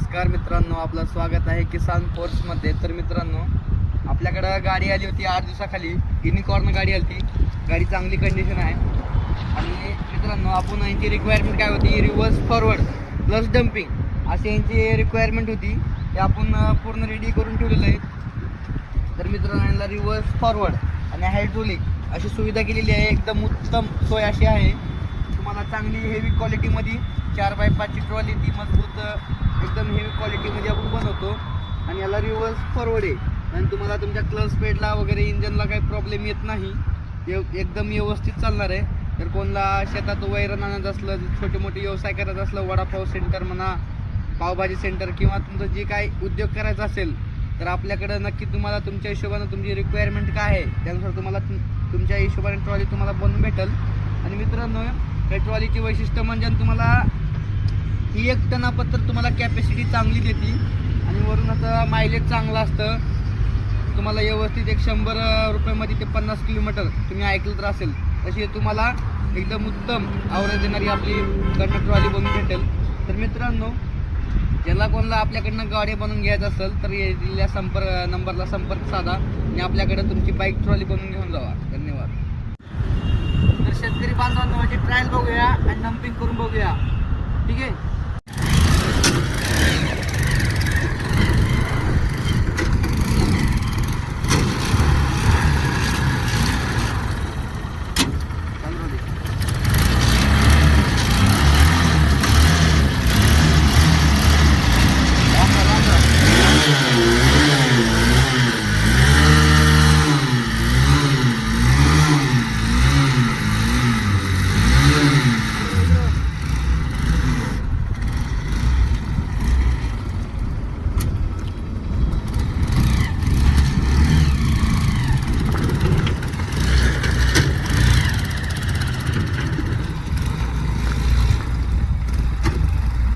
नमस्कार मित्रांनो आपलं स्वागत आहे किसान फोर्समध्ये तर मित्रांनो आपल्याकडं गाडी आली होती आठ दिवसाखाली. युनिकॉर्न गाडी आली होती. गाडी चांगली कंडिशन आहे. आणि मित्रांनो आपण यांची रिक्वायरमेंट काय होती? रिव्हर्स फॉरवर्ड प्लस डम्पिंग अशी यांची रिक्वायरमेंट होती. ते आपण पूर्ण रेडी करून ठेवलेलं आहे. तर मित्रांनो यांना रिव्हर्स फॉरवर्ड आणि हायड्रोलिक अशी सुविधा केलेली आहे. एकदम उत्तम सोय अशी आहे. तुम्हाला चांगली हेवी क्वालिटीमध्ये चार बाय पाचची ट्रॉली ती मजबूत एकदम हेवी क्वालिटीमध्ये आपण बनवतो. आणि याला रिव्हर्स फॉरवर्ड आहे. आणि तुम्हाला तुमच्या क्लच पेडला वगैरे इंजनला काही प्रॉब्लेम येत नाही. एव- एकदम व्यवस्थित चालणार आहे. तर कोणाला शेतात वैरण आणायचं असलं छोटे मोठे व्यवसाय करत असलं वडापाव सेंटर म्हणा पावभाजी सेंटर किंवा तुमचं जे काय उद्योग करायचा असेल तर आपल्याकडं नक्की तुम्हाला तुमच्या हिशोबानं तुमची रिक्वायरमेंट काय आहे त्यानुसार तुम्हाला तुमच्या हिशोबाने ट्रॉली तुम्हाला बनवून भेटेल. आणि मित्रांनो या ट्रॉलीची वैशिष्ट्य म्हणजे तुम्हाला ही एक टनापत्र तुम्हाला कॅपॅसिटी चांगली देते. आणि वरून आता मायलेज चांगलं असतं. तुम्हाला व्यवस्थित एक शंभर रुपयामध्ये ते पन्नास किलोमीटर तुम्ही ऐकलं तर असेल. तशी तुम्हाला एकदम उत्तम आवरेज देणारी आपली कडनं ट्रॉली बनवून भेटेल. तर मित्रांनो ज्याला कोणाला आपल्याकडनं गाडी बनवून घ्यायचं असेल तर दिलेल्या संपर्क नंबरला संपर्क साधा आणि आपल्याकडे तुमची बाईक ट्रॉली बनवून घेऊन जावा. धन्यवाद. पाच शेतकरी बांधवांनो ट्रायल म्हणजे बघूया आणि नंपिंग करून बघूया.